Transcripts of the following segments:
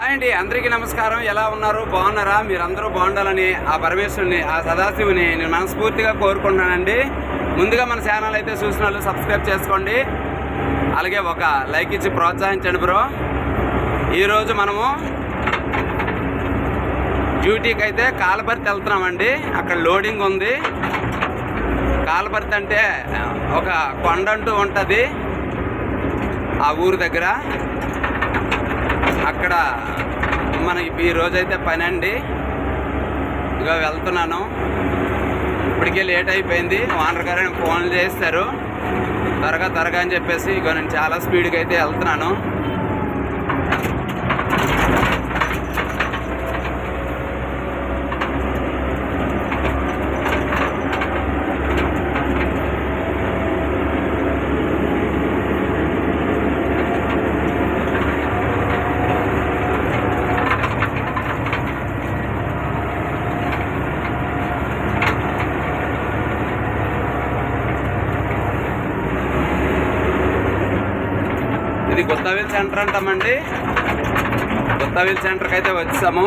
Hi అండి అందరికీ నమస్కారం. ఎలా ఉన్నారు? బాగున్నారా? మీరందరూ బాగుండాలని ఆ పరమేశ్వరుని ఆ సదాశివుని నేను మనస్ఫూర్తిగా కోరుకుంటున్నానండి. ముందుగా మన ఛానల్ అయితే చూసిన వాళ్ళు సబ్స్క్రైబ్ చేసుకోండి. అలాగే ఒక లైక్ ఇచ్చి ప్రోత్సహించండి బ్రో. ఈరోజు మనము డ్యూటీకి అయితే కాలపర్తి వెళ్తున్నామండి. అక్కడ లోడింగ్ ఉంది. కాలపర్తి అంటే ఒక కొండంటూ ఉంటుంది. ఆ ఊరు దగ్గర. అక్కడ మనకి ఈ రోజైతే పని అండి ఇక వెళ్తున్నాను. ఇప్పటికే లేట్ అయిపోయింది. ఓనర్ గారు ఫోన్లు చేస్తారు. త్వరగా త్వరగా అని చెప్పేసి ఇక నేను చాలా స్పీడ్గా అయితే వెళ్తున్నాను ఇది గుత్తవిల్ సెంటర్ అంటామండి కొత్తవీల్ సెంటర్కి అయితే వచ్చాము.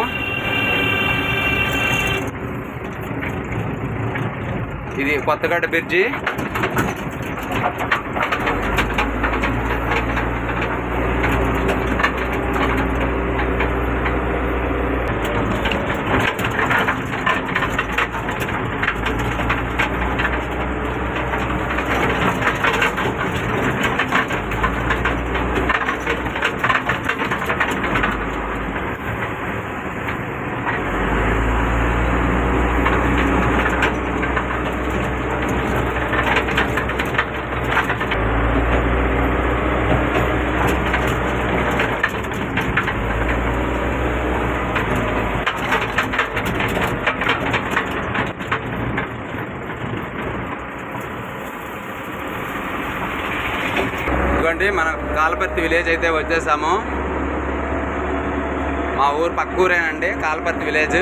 ఇది కొత్తగడ్డ బ్రిడ్జి ఇదిగోండి మన కాలపర్తి విలేజ్ అయితే వచ్చేసాము. మా ఊరు పక్క ఊరేనండి కాలపర్తి విలేజ్.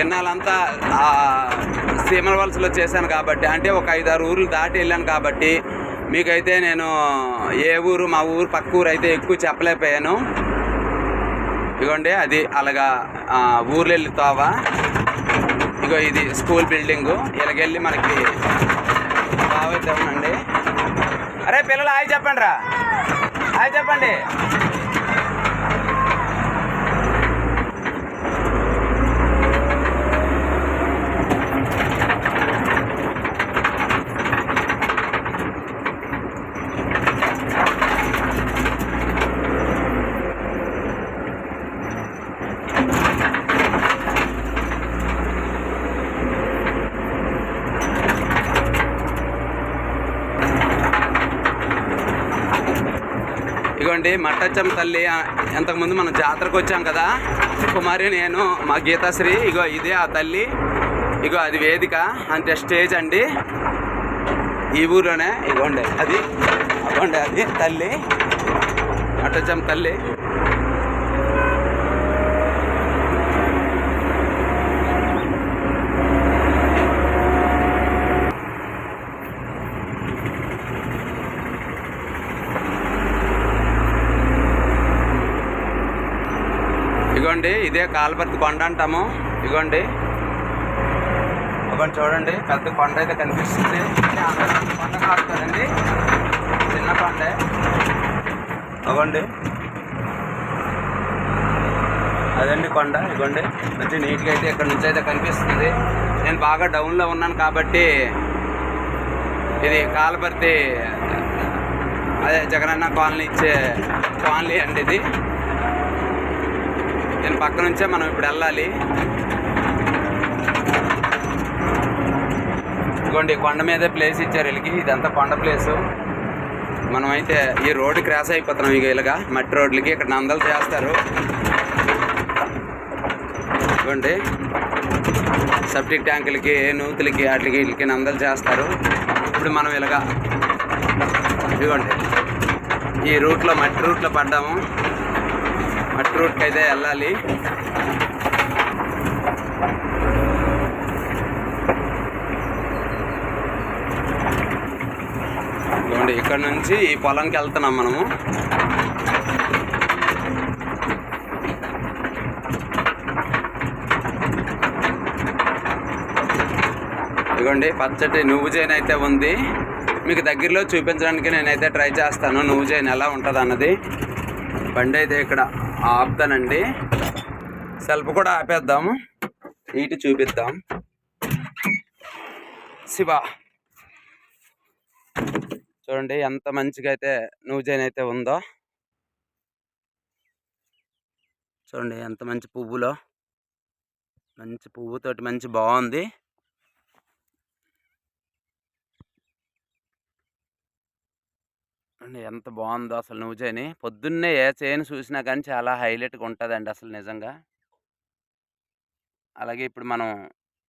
ఇన్నాళ్ళంతా ఆ, సీమల వలసలో చేశాను కాబట్టి అంటే ఒక ఐదారు ఊర్లు దాటి వెళ్ళాను కాబట్టి మీకైతే నేను ఏ ఊరు మా ఊరు పక్క ఊరు అయితే ఎక్కువ చెప్పలేకపోయాను. ఇదిగోండి అది అలాగా ఊర్లు వెళ్ళి తోవ. ఇగో ఇది స్కూల్ బిల్డింగు. ఇలాగెళ్ళి మనకి బాగా అయితే అరే పిల్లలు హాయ్ చెప్పండి రా అది చెప్పండి. అండి మట్టచ్చమ్మ తల్లి ఎంతకుముందు ఇంతకుముందు మనం జాతరకు వచ్చాం కదా. కుమారి నేను మా గీతాశ్రీ ఇగో ఇదే ఆ తల్లి ఇగో అది వేదిక అంటే స్టేజ్ అండి. ఈ ఊర్లోనే ఇగోండి అది అగోండి అది తల్లి మట్టచ్చమ్మ తల్లి. ఇగోండి ఇదే కాలపర్తి కొండ అంటాము. ఇగోండి. ఇగోండి చూడండి పెద్ద కొండ అయితే కనిపిస్తుంది. కొండ కాదు కదండి? చిన్న కొండే. ఇగోండి. అదండి కొండ ఇగోండి. మంచి నీట్గా అయితే ఇక్కడ నుంచి అయితే కనిపిస్తుంది. నేను బాగా డౌన్లో ఉన్నాను కాబట్టి ఇది కాలపర్తి అదే జగనన్న కాలనీ ఇచ్చే కాలనీ అండి ఇది. దీని పక్క నుంచే మనం ఇప్పుడు వెళ్ళాలి. ఇదిగోండి కొండ మీదే ప్లేస్ ఇచ్చారు వీళ్ళకి. ఇదంతా కొండ ప్లేసు మనమైతే ఈ రోడ్డు క్రాస్ అయిపోతున్నాం ఇక ఇలాగా. మట్టి రోడ్లకి ఇక్కడ నందలు చేస్తారు. ఇదిగోండి. సెప్టిక్ ట్యాంకులకి నూతులకి వాటికి వీటికి నందలు చేస్తారు. ఇప్పుడు మనం ఇలాగా ఇదిగోండి. ఈ రూట్లో మట్టి రూట్లో పడ్డాము. మట్టి రూట్కి అయితే వెళ్ళాలి. ఇక్కడ నుంచి ఈ పొలంకి వెళ్తున్నాం మనము. ఇదిగోండి పచ్చటి నువ్వు జైన్ అయితే ఉంది. మీకు దగ్గరలో చూపించడానికి నేనైతే ట్రై చేస్తాను. నువ్వు జైన్ ఎలా ఉంటుంది అన్నది బండి అయితే ఇక్కడ ఆపుతానండి. సెల్ఫ్ కూడా ఆపేద్దాము. ఇటు చూపిద్దాం. శివ. చూడండి ఎంత మంచిగా అయితే నూజైన్ జైన్ అయితే ఉందో. చూడండి ఎంత మంచి పువ్వులో. మంచి పువ్వుతోటి మంచి బాగుంది. అండి. ఎంత బాగుందో అసలు నువ్వు. చేయని పొద్దున్నే ఏ చేయని చూసినా కానీ చాలా హైలైట్గా ఉంటుందండి అసలు నిజంగా. అలాగే ఇప్పుడు మనం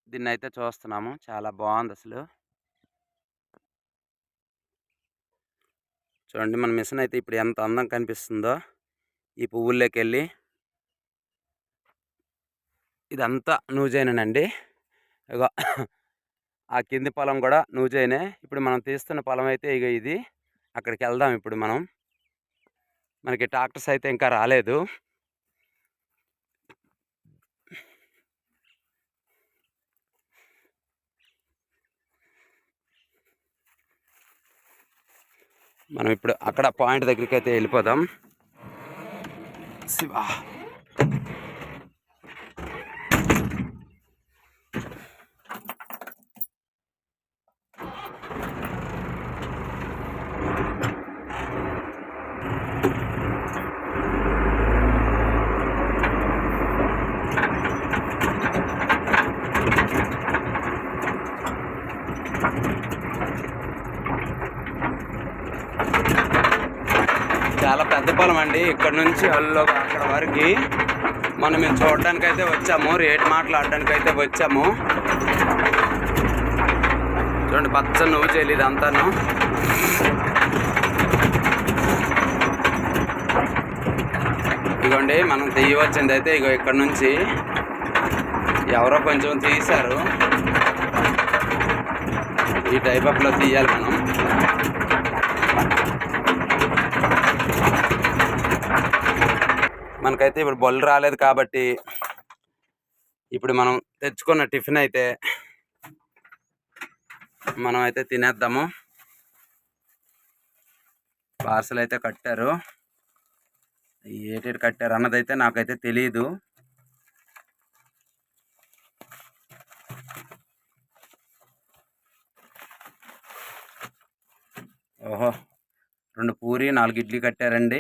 దీన్ని అయితే చూస్తున్నాము. చాలా బాగుంది అసలు. చూడండి మన మిషన్ అయితే ఇప్పుడు ఎంత అందం కనిపిస్తుందో. ఈ పువ్వుల్లోకి వెళ్ళి ఇదంతా నూజైనండి ఇక ఆ కింది పొలం కూడా నూజైనే ఇప్పుడు మనం తీస్తున్న పొలం అయితే ఇక ఇది. అక్కడికి వెళ్దాం ఇప్పుడు మనం. మనకి ట్రాక్టర్స్ అయితే ఇంకా రాలేదు. మనం ఇప్పుడు అక్కడ పాయింట్ దగ్గరికి అయితే వెళ్ళిపోదాం. శివా చాలా పెద్ద పొలం అండి ఇక్కడ నుంచి అల్లో అక్కడ వరకు మనం మేము చూడడానికి అయితే వచ్చాము రేట్ మాట్లాడడానికి అయితే వచ్చాము. చూడండి పచ్చని నువ్వు చేయలేదు అంతాను. ఇదిగోండి మనం తీయవచ్చింది అయితే ఇగో ఇక్కడ నుంచి ఎవరో కొంచెం తీశారు. ఈ టైప్ అప్లో తీయాలి మనం మనకైతే ఇప్పుడు బొల్ రాలేదు కాబట్టి ఇప్పుడు మనం తెచ్చుకున్న టిఫిన్ అయితే మనం అయితే తినేద్దాము. పార్సల్ అయితే కట్టారు. ఏటేటి కట్టారు అన్నదైతే నాకైతే తెలియదు ఓహో రెండు పూరి నాలుగు ఇడ్లీ కట్టారండి.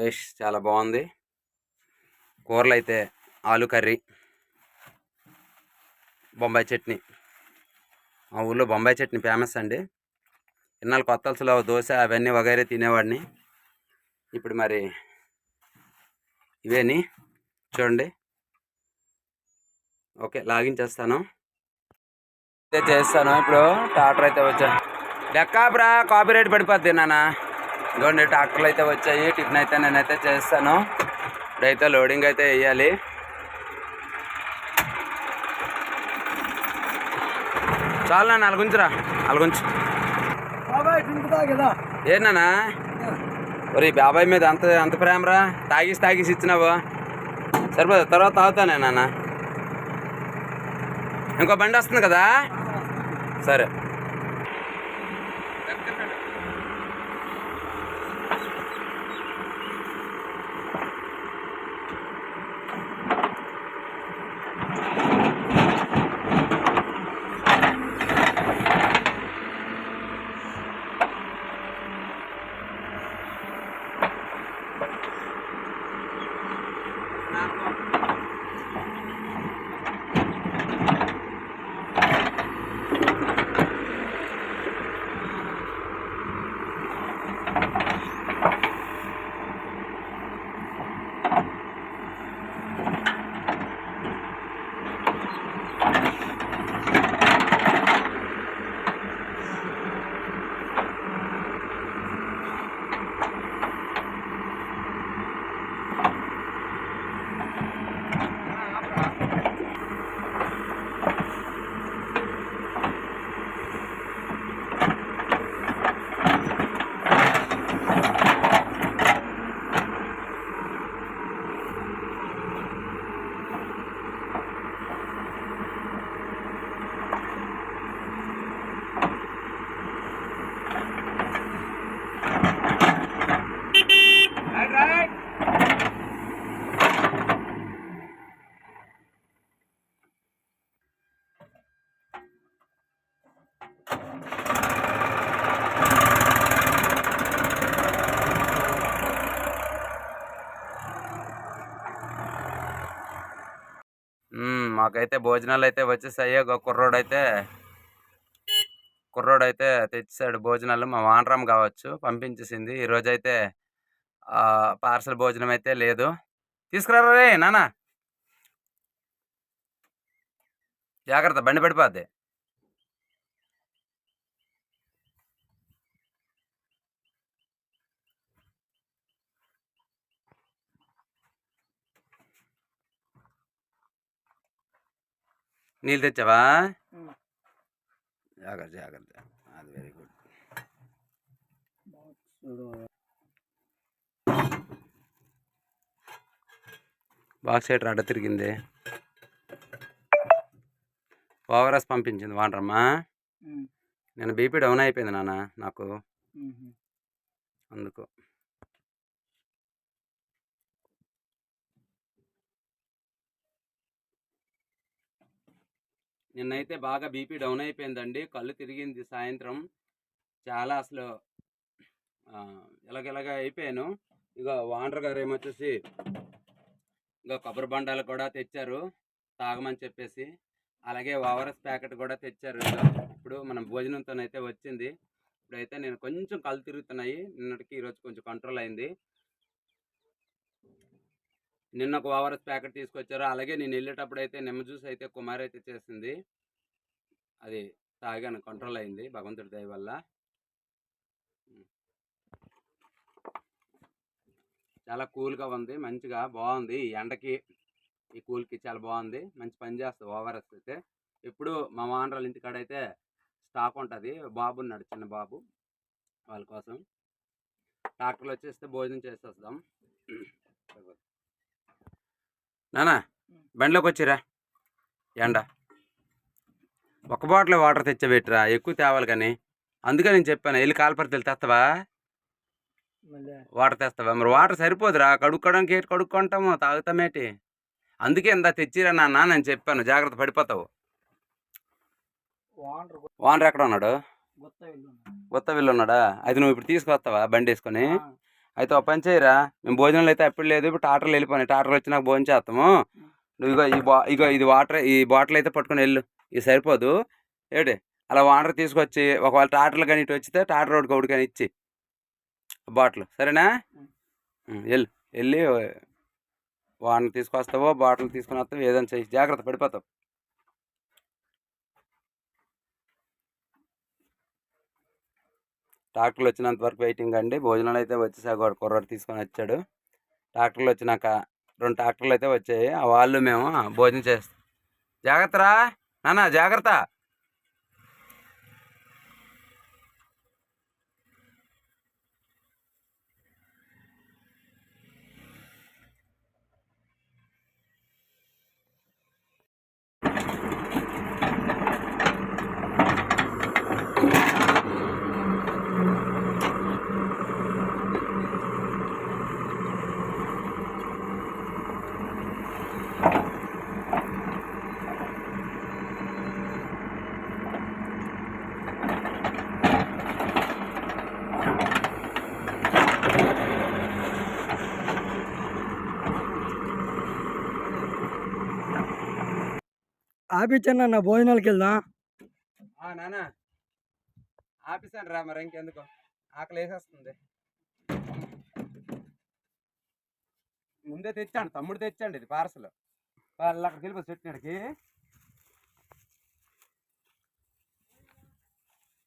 టేస్ట్ చాలా బాగుంది. కూరలు అయితే ఆలు కర్రీ బొంబాయి చట్నీ. మా ఊళ్ళో బొంబాయి చట్నీ ఫేమస్ అండి. ఇన్నాళ్ళు కొత్తలో దోశ అవన్నీ వగైరే తినేవాడిని. ఇప్పుడు మరి ఇవేని? చూడండి. ఓకే లాగించేస్తాను అయితే చేస్తాను. ఇప్పుడు ట్రాక్టర్ అయితే వచ్చాను లెక్కాబ్రా కాపీ రేట్ పడిపోద్ది నాన్న. ఇదిగోండి ట్రాక్టర్లు అయితే వచ్చాయి. టిఫిన్ అయితే నేనైతే చేస్తాను. ఇప్పుడైతే లోడింగ్ అయితే వేయాలి. చాలు నాన్న అలగుంచురా అలగుంచు ఏనా ఒరే బాబాయ్ మీద అంత అంత ప్రేమరా? తాగేసి తాగేసి ఇచ్చినావు? సరిపోదు? తర్వాత తాగుతానే నాన్న. ఇంకో బండి వస్తుంది కదా? సరే. మాకైతే భోజనాలు అయితే వచ్చేసాయి. ఒక కుర్రోడు అయితే కుర్రోడు అయితే తెచ్చాడు భోజనాలు. మా వానరామ్ కావచ్చు పంపించేసింది. ఈరోజు అయితే పార్సల్ భోజనం అయితే లేదు. తీసుకురారా రే నానా జాగ్రత్త బండి పడిపోద్ది. నీళ్ళు తెచ్చావా. జాగ్రత్త జాగ్రత్త. అది వెరీ గుడ్ బాక్స్ సైడ్ అడ్డ తిరిగింది. ఓవరాస్ పంపించింది వానరమ్మా ఉమ్, నేను బీపీ డౌన్ అయిపోయింది నాన్న నాకు. అందుకు. నిన్నైతే బాగా బీపీ డౌన్ అయిపోయిందండి. కళ్ళు తిరిగింది సాయంత్రం. చాలా అసలు ఇలాగ ఎలాగెలాగ అయిపోయాను. ఇక వాండర్ గారు ఏమొచ్చేసి ఇంకా కొబ్బరి బండాలు కూడా తెచ్చారు. తాగమని చెప్పేసి. అలాగే ఓవరస్ ప్యాకెట్ కూడా తెచ్చారు. ఇప్పుడు మనం భోజనంతోనైతే వచ్చింది. ఇప్పుడైతే నేను కొంచెం కళ్ళు తిరుగుతున్నాయి. నిన్నటికి ఈరోజు కొంచెం కంట్రోల్ అయింది. నిన్న ఒక ఓవర్ఎస్ ప్యాకెట్ తీసుకొచ్చారు. అలాగే నేను వెళ్ళేటప్పుడు అయితే నిమ్మ జ్యూస్ అయితే కుమార్ అయితే చేసింది. అది తాగాను కంట్రోల్ అయింది భగవంతుడి దయ వల్ల. చాలా కూల్గా ఉంది మంచిగా బాగుంది. ఈ ఎండకి ఈ కూల్కి చాలా బాగుంది మంచి పని చేస్తుంది ఓవర్ఎస్ అయితే. ఇప్పుడు మా వానరాల ఇంటికాడ అయితే స్టాక్ ఉంటుంది. బాబు ఉన్నాడు చిన్న బాబు వాళ్ళ కోసం. డాక్టర్లు వచ్చేస్తే భోజనం చేసేస్తాం. నానా బండిలోకి వచ్చిరా ఎండ. ఒక బాటిల్ వాటర్ తెచ్చబెట్టురా ఎక్కువ తేవాలి కానీ. అందుకే నేను చెప్పాను వెళ్ళి కాల్పరితలు తెస్తావా వాటర్ తెస్తావా మరి వాటర్ సరిపోదురా కడుక్కోవడానికి ఏంటి కడుక్కుంటాము తాగుతామేటి అందుకే ఇంత తెచ్చిరా నాన్న నేను చెప్పాను జాగ్రత్త పడిపోతావు. వానర్ ఎక్కడ ఉన్నాడు గుత్త వీళ్ళు ఉన్నాడా అయితే నువ్వు ఇప్పుడు తీసుకొస్తావా బండి వేసుకొని అయితే ఒక పని చేయరా? మేము భోజనాలు అయితే అప్పుడు లేదు ఇప్పుడు టాటర్లు వెళ్ళిపోయినాయి. టాటర్లు వచ్చి నాకు భోజనం చేస్తాము. నువ్వు ఇగో ఈ బా ఇగో ఇది వాటర్ ఈ బాటిల్ అయితే పట్టుకొని వెళ్ళు. ఇది సరిపోదు. ఏటి అలా వాటర్ తీసుకొచ్చి ఒకవేళ టాటర్లు కానీ ఇటు వచ్చితే టాటర్ రోడ్కి ఒకటి కానీ ఇచ్చి. బాటిల్. సరేనా? వెళ్ళు. వెళ్ళి వాటర్ తీసుకొస్తావో బాటిల్ తీసుకొని వస్తావు ఏదైనా చెయ్యి జాగ్రత్త పడిపోతావు. ట్రాక్టర్లు వచ్చినంత వరకు వెయిటింగ్ అండి. భోజనాలు అయితే వచ్చేసాక ఒక కుర్రాడు తీసుకొని వచ్చాడు. ట్రాక్టర్లు వచ్చినాక రెండు ట్రాక్టర్లు అయితే వచ్చాయి. ఆ వాళ్ళు మేము భోజనం చేస్తాం జాగ్రత్తరా? నాన్న జాగ్రత్త! ఆపిచ్చన్న నా భోజనాలకి వెళ్దాం. నాన్న. ఆపిస్తాను రా మరి ఇంకెందుకు? ఆకలి వేసేస్తుంది ముందే తెచ్చాను తమ్ముడు తెచ్చాండి ఇది పార్సల్. వాళ్ళు అక్కడికి వెళ్ళిపో చెట్టినాడికి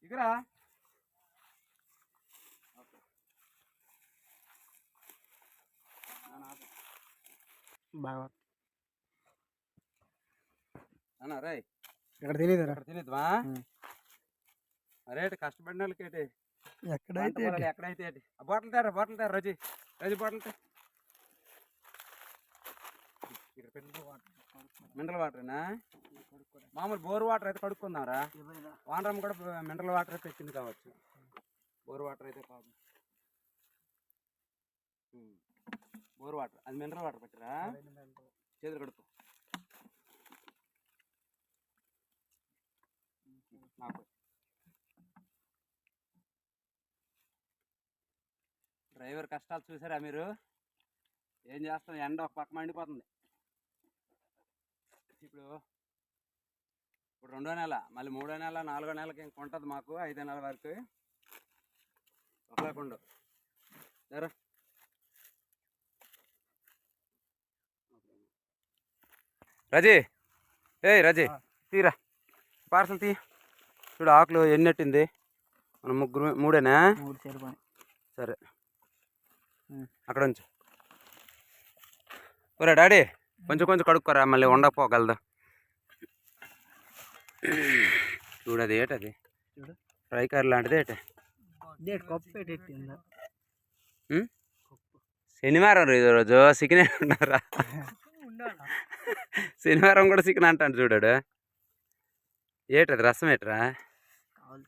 ఇకరా బాగా అన్న రే ఇక్కడ తెలియదురా ఇక్కడ తినేద్దామా ఉం. అరే కష్టపడిన వాళ్ళకి ఏంటి? ఎక్కడైతే ఎక్కడైతే ఏంటి? బాటిల్ తేరా బాటిల్ తేరా రోజు. రోజు బాటిల్ మినరల్ వాటరేనా? మామూలు బోర్ వాటర్ అయితే కడుక్కుందాంరా. వానరమ్మ కూడా మినరల్ వాటర్ అయితే తెచ్చింది కావచ్చు. బోర్ వాటర్ అయితే కాదు. Bore water. అది మినరల్ వాటర్ పెట్టరా? చేతులు కడుపు నాకు. డ్రైవర్ కష్టాలు చూసారా మీరు? ఏం చేస్తాం ఎండ ఒక పక్క మండిపోతుంది. ఇప్పుడు ఇప్పుడు రెండో నెల మళ్ళీ మూడో నెల నాలుగో నెలకి ఇంక ఉంటుంది మాకు ఐదో నెల వరకు. ఒకలేకుండా సరే రజీ. ఏయ్ రజీ తీరా. పార్సల్ తీ. చూడు ఆకులు ఎన్నెట్టింది? మన ముగ్గురు మూడేనా? మూడు సరే. అక్కడ ఉంచు. ఒరే డాడీ కొంచెం కొంచెం కడుక్కోరా మళ్ళీ ఉండకపోగలదు చూడది ఏటది చూడు. ఫ్రై కర్రీ లాంటిది ఏట? శనివారం రోజు రోజు చికెన్ ఉన్నారా? శనివారం కూడా చికెన్ అంటాను చూడాడు ఏటది రసం ఏట్రా?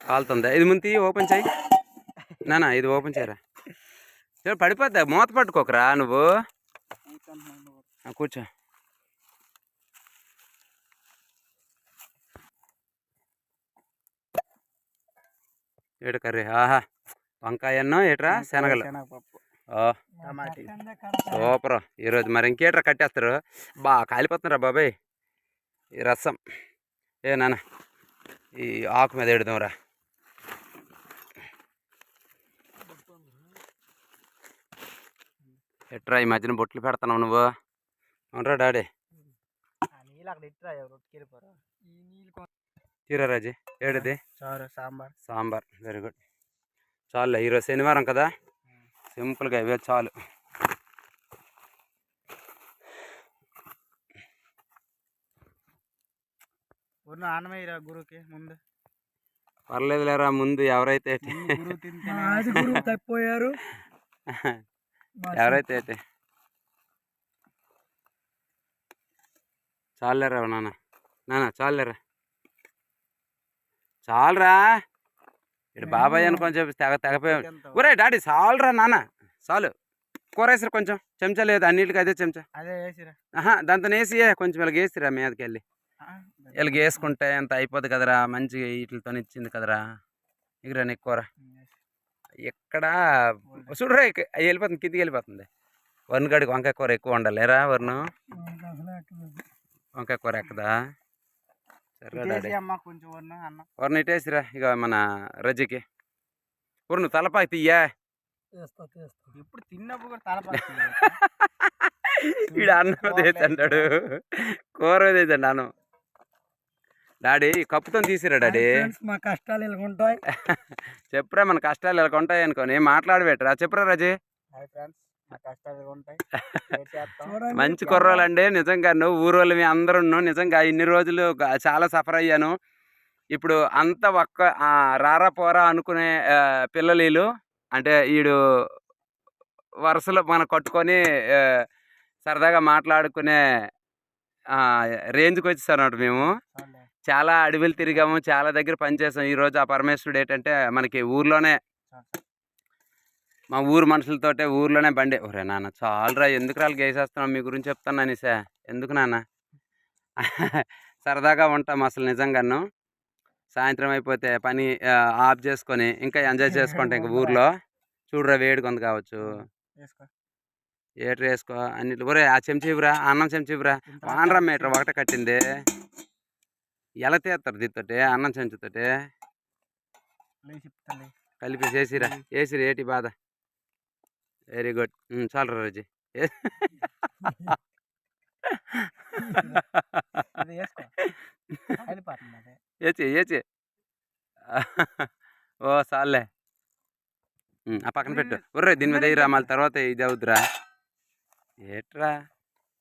కాలుతుందా. ఇది ముందు ఓపెన్ చేయి. నానా ఇది ఓపెన్ చేయరా? పడిపోద్దా? మూత పట్టుకోకరా నువ్వు? కూర్చో. ఏడు కర్రీ? ఆహా. వంకాయ అన్నం ఏట్రా? శనగలు. సూపర్. ఈరోజు మరి ఇంకేట్రా కట్టేస్తారు? బా కాలిపోతున్నారా బాబాయ్? ఈ రసం. ఏ నాన్న ఈ ఆకు మీద ఎడుదాంరా ఎట్రా ఈ మధ్యన బొట్లు పెడతావు నువ్వు? అవునరా డాడీ. తీరా రాజీ ఏడిది? సాంబార్. సాంబార్ వెరీ గుడ్ చాలు ఈరోజు శనివారం కదా? సింపుల్గా ఇవే చాలు. అన్నమయ్యరా గురువుకి ముందు? పర్లేదు లేరా ముందు ఎవరైతే. గురువు తప్పిపోయారు. ఎవరైతే ఏంటి. చాలులేరా నాన్న? నాన్న చాలులేరా? చాలురా? ఇటు బాబాయ్ అని కొంచెం తెగ తెగపోయా ఒరే డాడీ చాలురా నాన్న. చాలు. కూర వేసిరా కొంచెం. చెంచా లేదు అన్నిటికీ అదే చెంచా. అదే వేసిరా. ఆహా దాంతో వేసియే కొంచెం ఇలాగ వేసిరా మీదకి వెళ్ళి ఇలాగ వేసుకుంటే అంత అయిపోద్ది కదరా మంచిగా వీటితో ఇచ్చింది కదరా ఇగరా నీకు కూర ఎక్కడ చూడరా అయ్యి వెళ్ళిపోతుంది కిందికి వెళ్ళిపోతుంది. వరుణ్ గడికి వంకాయ కూర ఎక్కువ ఉండాలిరా వరుణ్? వంకాయ కూర ఎక్కదా? వరుణ్ ఇటేసిరా ఇక మన రజ్జికి. వరుణ్ తలపాకి తీయా ఇప్పుడు తిన్నప్పుడు ఈడు అన్నం తెచ్చాడు కూర తెచ్చండి అన్నం డాడీ కప్పుతో తీసిరా డాడీ? మా కష్టాలు ఇలా ఉంటాయి. చెప్పురా మన కష్టాలు ఇలా ఉంటాయి అనుకోని మాట్లాడబెట్టరా? చెప్పురా రజీ? మంచి కుర్రోళ్ళండి నిజంగా నువ్వు ఊరోళ్ళు మీ అందరూ నిజంగా ఇన్ని రోజులు చాలా సఫర్ అయ్యాను. ఇప్పుడు అంత ఒక్క రారా పోరా అనుకునే పిల్లలు వీళ్ళు అంటే వీడు వరుసలో మనం కట్టుకొని సరదాగా మాట్లాడుకునే రేంజ్కి వచ్చేసారు మేము. చాలా అడవులు తిరిగాము చాలా దగ్గర పనిచేసాం. ఈరోజు ఆ పరమేశ్వరుడు ఏంటంటే మనకి ఊర్లోనే. మా ఊరు మనుషులతోటే ఊర్లోనే బండి. ఒరే నాన్న చాలురా ఎందుకు రాళ్ళు గేసేస్తున్నావు? మీ గురించి చెప్తాను అనేసా. ఎందుకు నాన్న? సరదాగా ఉంటాం అసలు నిజంగాను. సాయంత్రం అయిపోతే పని ఆఫ్ చేసుకొని ఇంకా ఎంజాయ్ చేసుకుంటాం ఇంక ఊర్లో. చూడురా వేడిగా ఉంది కావచ్చు. ఏటర్ వేసుకో అన్నిటి ఒరే ఆ చెంచా ఇవ్వరా అన్నం చెంచా ఇవ్వరా వానరా మీటర్ ఒకటే కట్టింది. ఎలా తీస్తారు దీంతోటి? అన్నం చెంచుతోటి? కలిపి చేసిరా. వేసిరా ఏటి బాధ? వెరీ గుడ్ చాలు రోజు. ఏచి ఏచి. ఓ ఉమ్, ఆ పక్కన పెట్టు. ఒర్రే దీని మీద మళ్ళీ తర్వాత ఇది అవుతురా ఏట్రా?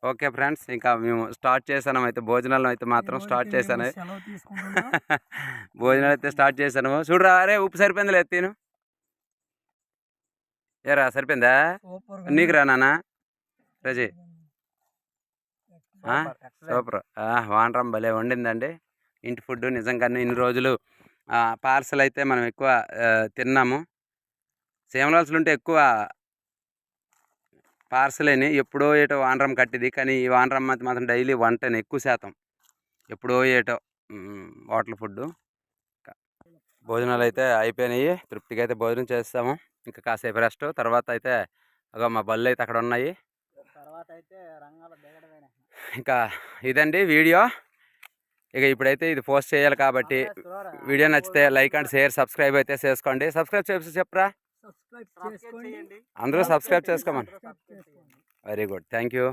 ఓకే ఫ్రెండ్స్ ఇంకా మేము స్టార్ట్ చేసాను అయితే భోజనాలు అయితే మాత్రం స్టార్ట్ చేశాను. భోజనాలు అయితే స్టార్ట్ చేశాను. చూడరా అరే ఉప్పు సరిపోయిందిలే తిను. ఏరా సరిపోయిందా? నీకు రా నాన్న. రజీ? సూపర్ వానరం భలే వండిందండి. ఇంటి ఫుడ్ నిజంగానే ఇన్ని రోజులు పార్సల్ అయితే మనం ఎక్కువ తిన్నాము. సేమలాల్సులు ఉంటే ఎక్కువ పార్సలేని ఎప్పుడో ఏటో వానరం కట్టిది కానీ ఈ వానరం మాత్రం మాత్రం డైలీ వంటని ఎక్కువ శాతం. ఎప్పుడో ఏటో హోటల్ ఫుడ్ భోజనాలు అయితే అయిపోయినాయి. తృప్తిగా అయితే భోజనం చేస్తాము. ఇంకా కాసేపు రెస్ట్. తర్వాత అయితే అగో మా బళ్ళు అయితే అక్కడ ఉన్నాయి. ఇంకా ఇదండి వీడియో. ఇక ఇప్పుడైతే ఇది పోస్ట్ చేయాలి కాబట్టి వీడియో నచ్చితే లైక్ అండ్ షేర్ సబ్స్క్రైబ్ అయితే చేసుకోండి. సబ్స్క్రైబ్ చేసి చెప్పరా. అందరూ సబ్స్క్రైబ్ చేసుకోమని. Very good. Thank you